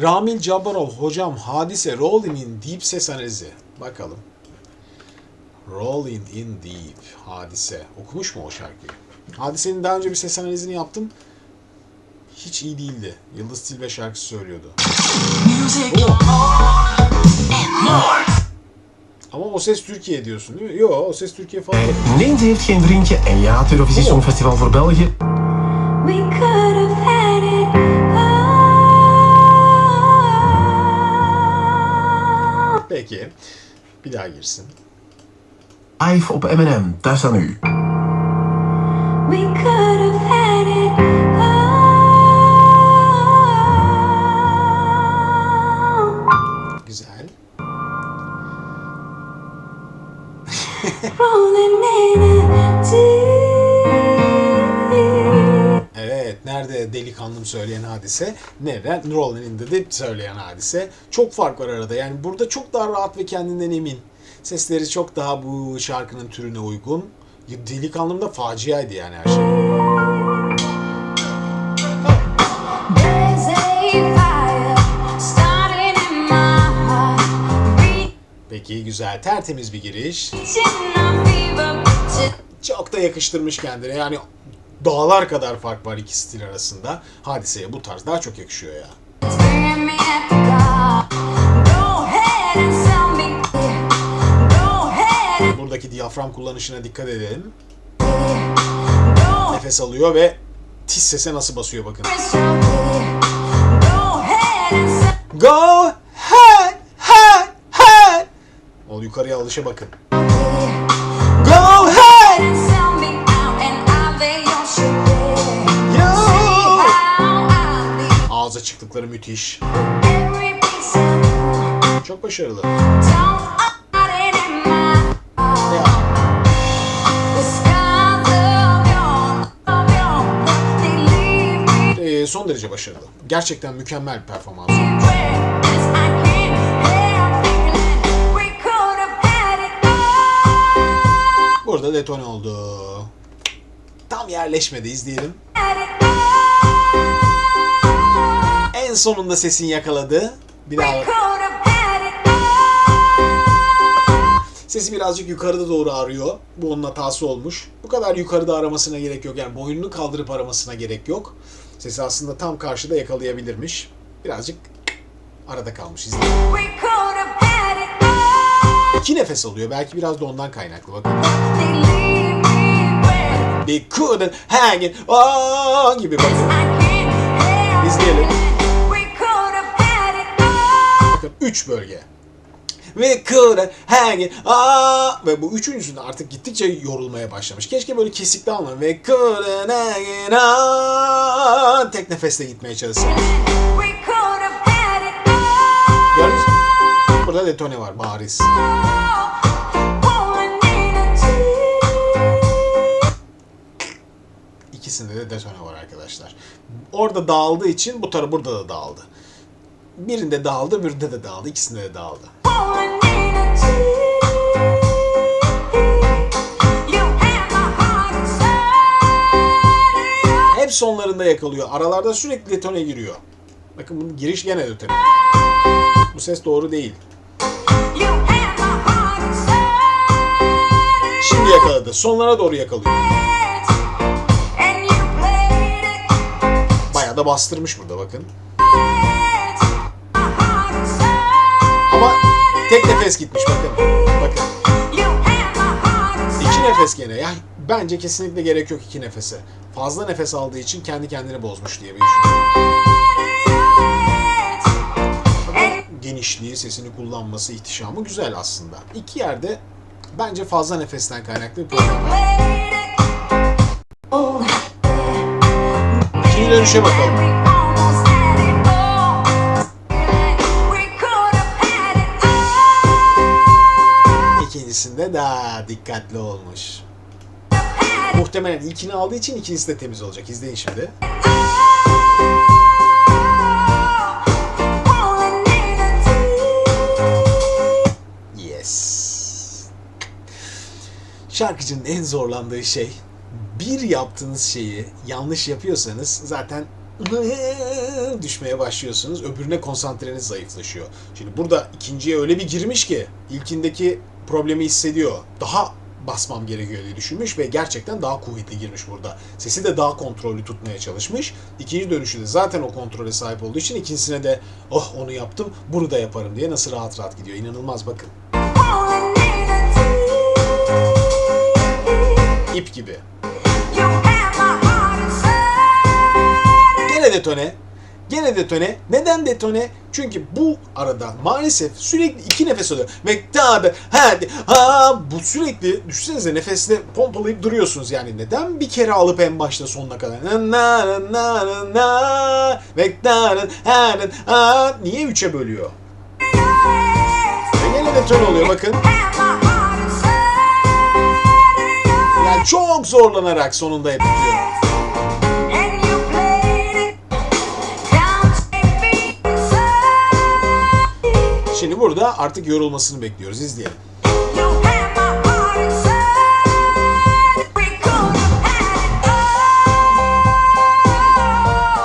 Ramil Cabbarov hocam hadise Rolling in Deep ses analizi. Bakalım. Rolling in Deep hadise. Okumuş mu o şarkıyı? Hadisenin daha önce bir ses analizini yaptım. Hiç iyi değildi. Yıldız Tilbe şarkısı söylüyordu. Ama o ses Türkiye diyorsun değil mi? Yok o ses Türkiye falan. Linda heeft geen drinkje en ja, het Eurovisie Songfestival voor België. We could Bir daha girsin. Live op M&M, daar delikanlım söyleyen hadise? Nerede? Rolling in the Deep söyleyen hadise. Çok fark var arada. Yani burada çok daha rahat ve kendinden emin. Sesleri çok daha bu şarkının türüne uygun. Delikanlımda faciaydı yani her şey. Peki güzel. Tertemiz bir giriş. Çok da yakıştırmış kendine. Yani dağlar kadar fark var iki stil arasında. Hadiseye bu tarz daha çok yakışıyor ya. Buradaki diyafram kullanışına dikkat edelim. Nefes alıyor ve tiz sese nasıl basıyor bakın. Go head head head. O yukarıya alışa bakın. Your, they leave me e, son derece başarılı. Gerçekten mükemmel bir performans. Burada detone oldu. Tam yerleşmedi izleyelim. En sonunda sesin yakaladı. Bir daha. Sesi birazcık yukarıda doğru arıyor. Bu onun hatası olmuş. Bu kadar yukarıda aramasına gerek yok. Yani boynunu kaldırıp aramasına gerek yok. Sesi aslında tam karşıda yakalayabilirmiş. Birazcık arada kalmış. All. İki nefes alıyor. Belki biraz da ondan kaynaklı. Bakın. They couldn't hang it on gibi bakın. İzleyelim. 3 bölge. Ve kıvran her gün ve bu üçüncüsünde artık gittikçe yorulmaya başlamış. Keşke böyle kesikli alma ve kıvran her gün tek nefeste gitmeye çalışsam. Gördünüz mü? Burada detone var bariz. İkisinde de detone var arkadaşlar. Orada dağıldığı için bu tarafı burada da dağıldı. Birinde dağıldı, birinde de dağıldı. İkisinde de dağıldı. Hep sonlarında yakalıyor. Aralarda sürekli detone giriyor. Bakın bunun giriş gene detone. Bu ses doğru değil. Şimdi yakaladı. Sonlara doğru yakalıyor. Bayağı da bastırmış burada bakın. Ama tek nefes gitmiş bakın. Bakın. İki nefes gene. Ya bence kesinlikle gerek yok iki nefese. Fazla nefes aldığı için kendi kendini bozmuş diye bir. Genişliği, sesini kullanması, ihtişamı güzel aslında. İki yerde bence fazla nefesten kaynaklı bir problem var. İkinci dönüşe bakalım. İkincisinde daha dikkatli olmuş. Muhtemelen ilkini aldığı için ikincisi de temiz olacak. İzleyin şimdi. Yes. Şarkıcının en zorlandığı şey bir yaptığınız şeyi yanlış yapıyorsanız zaten düşmeye başlıyorsunuz. Öbürüne konsantreniz zayıflaşıyor. Şimdi burada ikinciye öyle bir girmiş ki ilkindeki problemi hissediyor. Daha basmam gerekiyor diye düşünmüş ve gerçekten daha kuvvetli girmiş burada. Sesi de daha kontrollü tutmaya çalışmış. İkinci dönüşü de zaten o kontrole sahip olduğu için ikincisine de oh onu yaptım bunu da yaparım diye nasıl rahat rahat gidiyor. İnanılmaz bakın. İp gibi. Gene detone. Gene detone. Neden detone? Çünkü bu arada maalesef sürekli iki nefes alıyor. Mektabe, hadi, ha bu sürekli düşünsenize nefesle pompalayıp duruyorsunuz yani. Neden bir kere alıp en başta sonuna kadar? Na na na na na mektabe, hadi, ha niye üçe bölüyor? Ve gene detone oluyor bakın. Yani çok zorlanarak sonunda yapıyor. Şimdi burada artık yorulmasını bekliyoruz. İzleyelim.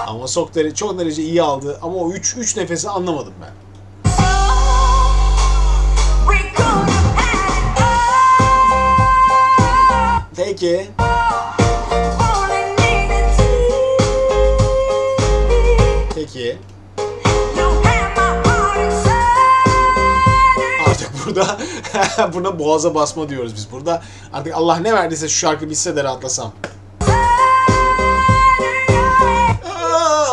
Ama çok derece, çok derece iyi aldı. Ama o 3 3 nefesi anlamadım ben. All. Peki. Peki. Burada buna boğaza basma diyoruz biz burada. Artık Allah ne verdiyse şu şarkı bitse de rahatlasam.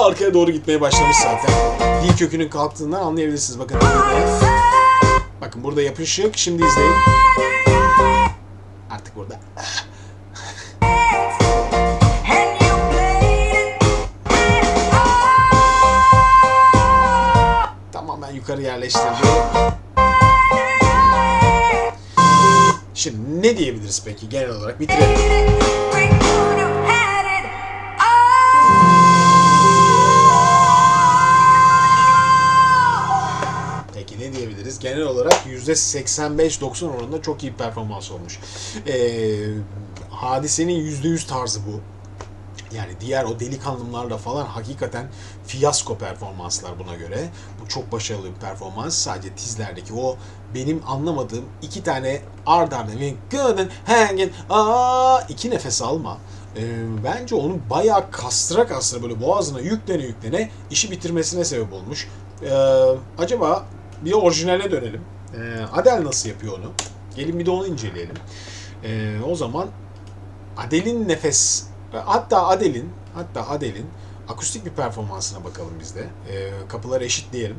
Arkaya doğru gitmeye başlamış zaten. Dil kökünün kalktığından anlayabilirsiniz. Bakın. Bakın burada yapışık. Şimdi izleyin. Artık burada. Yukarı yerleştirdi. Şimdi ne diyebiliriz peki genel olarak? Bitirelim. Peki ne diyebiliriz? Genel olarak %85-90 oranında çok iyi performans olmuş. Ee, hadisenin %100 tarzı bu. Yani diğer o delikanlılarla falan hakikaten fiyasko performanslar buna göre. Bu çok başarılı bir performans. Sadece tizlerdeki o benim anlamadığım iki tane ard arda aa iki nefes alma. Ee, bence onu bayağı kastıra kastıra böyle boğazına yüklene yüklene işi bitirmesine sebep olmuş. Ee, acaba bir orijinale dönelim. Ee, Adele nasıl yapıyor onu? Gelin bir de onu inceleyelim. Ee, o zaman Adele'in nefes hatta Adele'in hatta Adele'in akustik bir performansına bakalım biz de. Ee, kapıları eşitleyelim.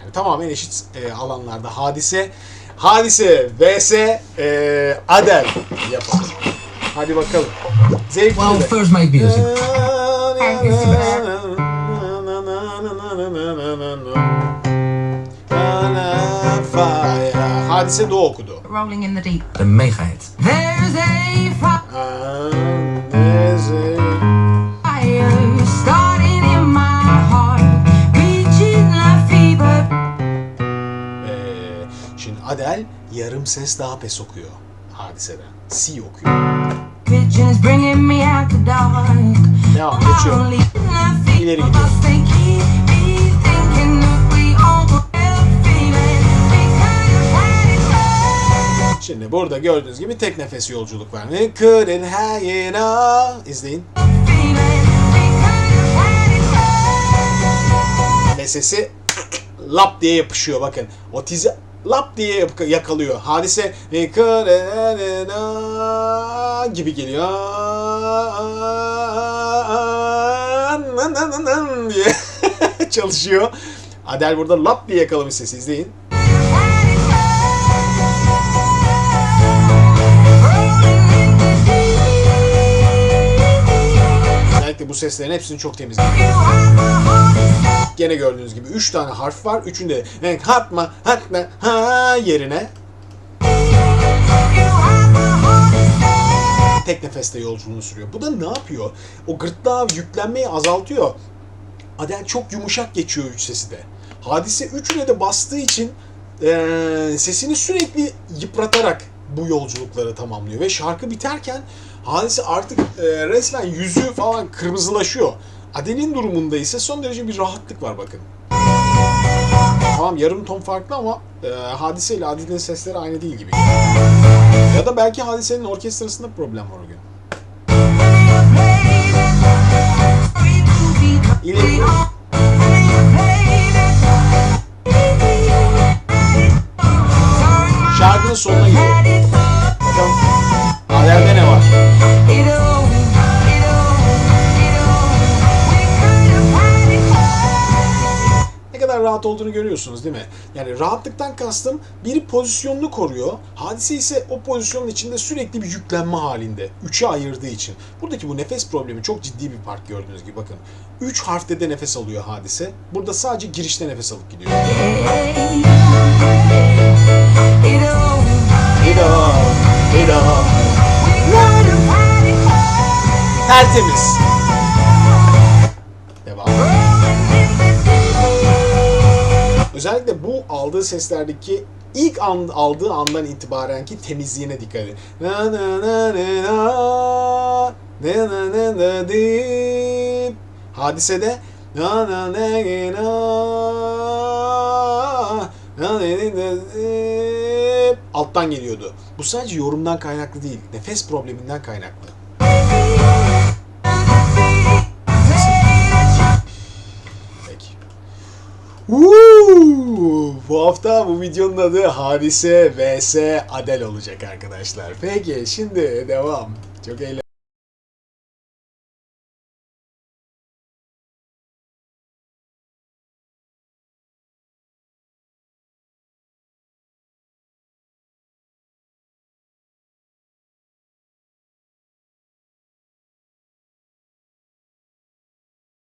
Yani tamamen eşit e, alanlarda hadise hadise vs e, Adele yapalım. Hadi bakalım. Zevkli Well, de. first make music. Hadise Do okudu. rolling in the deep. Mega hit. There's a yarım ses daha pes okuyor hadiseden. C okuyor. Devam geçiyor. İleri gidiyor. Şimdi burada gördüğünüz gibi tek nefes yolculuk var. We couldn't hang it up. İzleyin. Ve sesi lap diye yapışıyor bakın. O tizi lap diye yakalıyor. Hadise gibi geliyor. diye çalışıyor. Adel burada lap diye yakalamış sesi izleyin. Özellikle bu seslerin hepsini çok temiz. Gene gördüğünüz gibi 3 tane harf var. Üçünde renk hatma hatma ha yerine tek nefeste yolculuğunu sürüyor. Bu da ne yapıyor? O gırtlağa yüklenmeyi azaltıyor. Adel çok yumuşak geçiyor üç sesi de. Hadise üçüne de bastığı için eee, sesini sürekli yıpratarak bu yolculukları tamamlıyor. Ve şarkı biterken Hadise artık eee, resmen yüzü falan kırmızılaşıyor. Adel'in durumunda ise son derece bir rahatlık var bakın. Tamam yarım ton farklı ama e, Hadise ile Adil'in sesleri aynı değil gibi. Ya da belki Hadise'nin orkestrasında problem var o gün. İleri şarkının sonuna gidiyor. Rahat olduğunu görüyorsunuz değil mi? Yani rahatlıktan kastım biri pozisyonunu koruyor. Hadise ise o pozisyonun içinde sürekli bir yüklenme halinde. Üçe ayırdığı için. Buradaki bu nefes problemi çok ciddi bir fark gördüğünüz gibi bakın. Üç harfte de nefes alıyor hadise. Burada sadece girişte nefes alıp gidiyor. Tertemiz. Özellikle bu aldığı seslerdeki ilk an, aldığı andan itibarenki temizliğine dikkat edin. Na na na na na na na na na dip. Hadisede na na na na na na na dip. alttan geliyordu. Bu sadece yorumdan kaynaklı değil, nefes probleminden kaynaklı. Peki. Uuu, bu hafta bu videonun adı Hadise vs Adel olacak arkadaşlar. Peki şimdi devam. Çok eğlenceli.